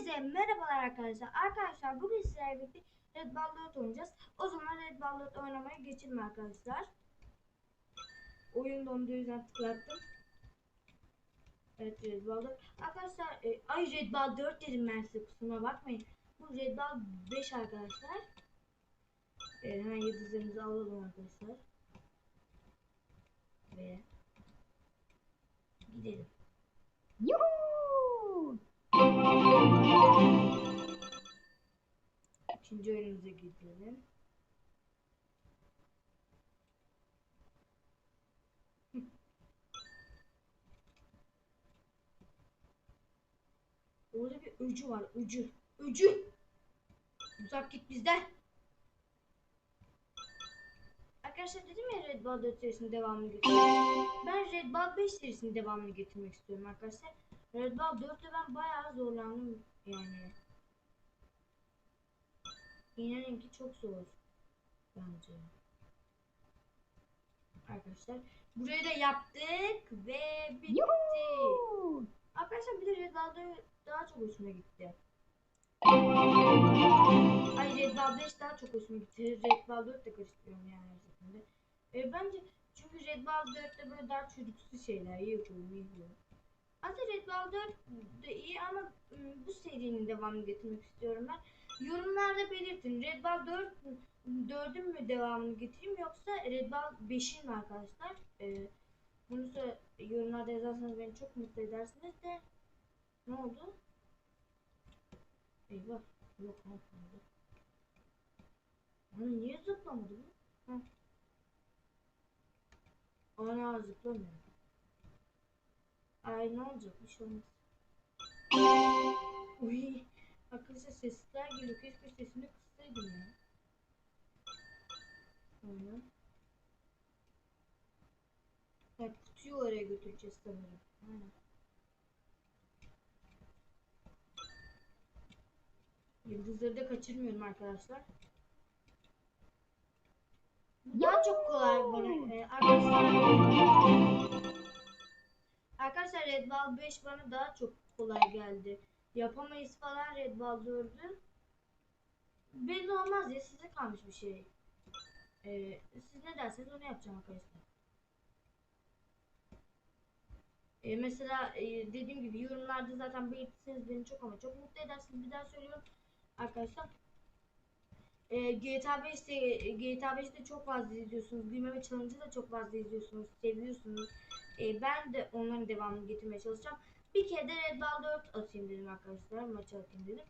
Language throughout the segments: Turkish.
Herkese merhabalar arkadaşlar. Arkadaşlar bugün sizlerle birlikte Red Ball 4 oynayacağız. O zaman Red Ball 4 oynamaya geçelim arkadaşlar. Oyun dondu yüzden tıklattım. Evet Red Ball 4. Arkadaşlar e, ay Red Ball 4 dedim ben size kusuruma bakmayın. Bu Red Ball 5 arkadaşlar. E, hemen yıldızlarımızı alalım arkadaşlar. Ve gidelim. Yuhuu! İkinci oyunumuza gidelim. Orada bir öcü var. Öcü. Öcü. Uzak git bizden. Arkadaşlar dedim ya Red Ball 4 serisinin devamını getirmek. Ben Red Ball 5 serisinin devamını getirmek istiyorum arkadaşlar. Red Ball 4'te ben bayağı zorlandım yani. İnanın ki çok zor. Bence. Arkadaşlar burayı da yaptık ve bitti. Yuhuu! Arkadaşlar bir de Red daha çok hoşuma gitti. Ay Red Ball 5 daha çok hoşuma gitti. Red Ball 4 de karıştırıyorum yani her seferinde. E, bence çünkü Red Ball 4'te böyle daha çocuksu şeyler yapıyorum, yapıyorum. Aslında Red Ball 4 de iyi ama ım, bu serinin devamını getirmek istiyorum ben. Yorumlarda belirtin. Red Ball 4 4'ün mü devamını getireyim yoksa Red Ball 5'in mi arkadaşlar? Ee, bunu da yorumlarda yazarsanız beni çok mutlu edersiniz de ne oldu? Eyvah. Yok oldu? Lan niye zıplamadı bu? Ana zıplamıyor. Ay ne olacak bir şey olmaz. Uy. Arkadaşlar sesler geliyor. Keşke sesini kıssaydım ya. Aynen. Ha, kutuyu oraya götüreceğiz sanırım. Aynen. Yıldızları da kaçırmıyorum arkadaşlar. Daha çok kolay bana. Ee, arkadaşlar Arkadaşlar Red Ball 5 bana daha çok kolay geldi. Yapamayız falan Red Ball 4'ü. Belli olmaz ya size kalmış bir şey. Ee, siz ne derseniz onu yapacağım arkadaşlar. Ee, mesela e, dediğim gibi yorumlarda zaten belirtirseniz beni çok ama çok mutlu edersiniz. Bir daha söylüyorum arkadaşlar. Ee, GTA 5'te GTA 5'te çok fazla izliyorsunuz. Gülmeme Challenge'ı da çok fazla izliyorsunuz. Seviyorsunuz. Ee, ben de onların devamını getirmeye çalışacağım. Bir kere de Red Ball 4 atayım dedim arkadaşlar. Maça atayım dedim.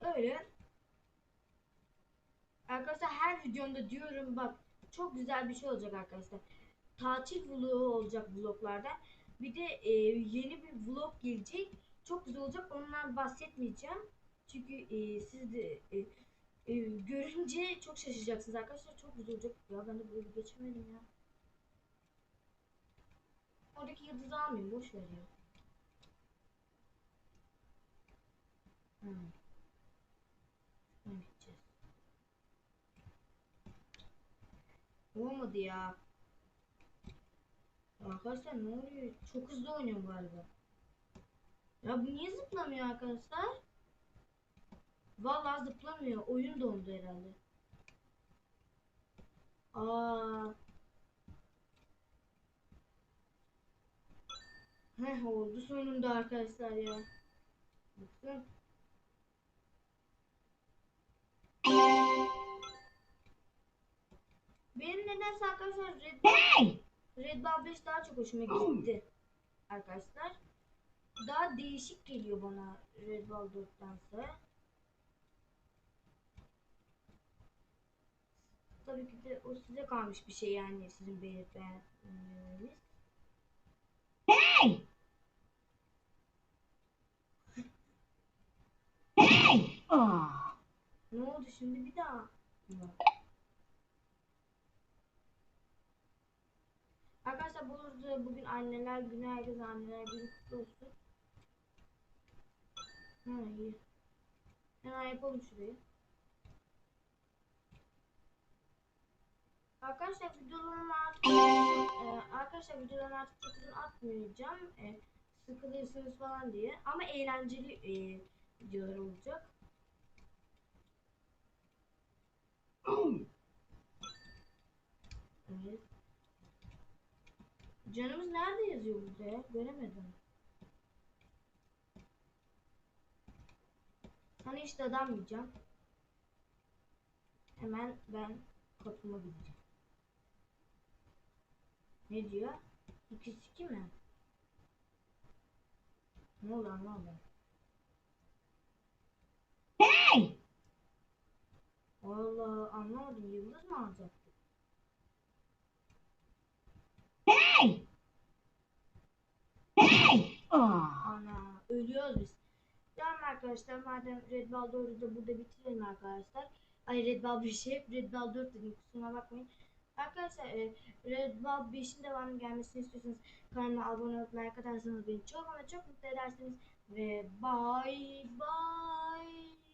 Öyle. Arkadaşlar her videomda diyorum bak çok güzel bir şey olacak arkadaşlar. Tatil vlogu olacak vloglardan. Bir de e, yeni bir vlog gelecek. Çok güzel olacak. Ondan bahsetmeyeceğim. Çünkü e, siz de e, e, görünce çok şaşıracaksınız arkadaşlar. Çok güzel olacak. Ya ben de böyle geçemedim ya. Oradaki yıldızı almayayım. Boş ver. Hmm. Olmadı ya. Arkadaşlar ne oluyor? Çok hızlı oynuyorum galiba. Ya bu niye zıplamıyor arkadaşlar? Vallahi zıplamıyor. Oyun dondu herhalde. Aa. Heh oldu sonunda arkadaşlar ya. Bakın. Benim nedense arkadaşlar Red Hey! Red Ball 5 daha çok hoşuma gitti. Arkadaşlar. Daha değişik geliyor bana Red Ball 4'tense. Tabii ki de o size kalmış bir şey yani sizin belirtmeniz. Hey! Hey! Ne oldu şimdi bir daha? Mı? Arkadaşlar bu arada bugün anneler günü herkese anneler günü kutlu olsun. Ha iyi. Hemen yapalım şurayı. Arkadaşlar videolarımı artık e, arkadaşlar videolarımı artık çok uzun atmayacağım. E, sıkılırsınız falan diye. Ama eğlenceli e, videoları olacak. Evet. Canımız nerede yazıyor burada ya? Göremedim. Hani işte adamayacağım. Hemen ben kapıma gideceğim. Ne diyor? 2 mi? Ne oldu anlamadım. Hey! Allah anlamadım. Yıldız mı alacaktık? Arkadaşlar madem Red Ball 4'ü de burada bitirelim arkadaşlar. Ay Red Ball bir şey Red Ball 4 dedim kusuruma bakmayın. Arkadaşlar e, Red Ball 5'in devamı gelmesini istiyorsanız kanalıma abone olup like atarsanız beni çok ama çok mutlu edersiniz. Ve bye bye.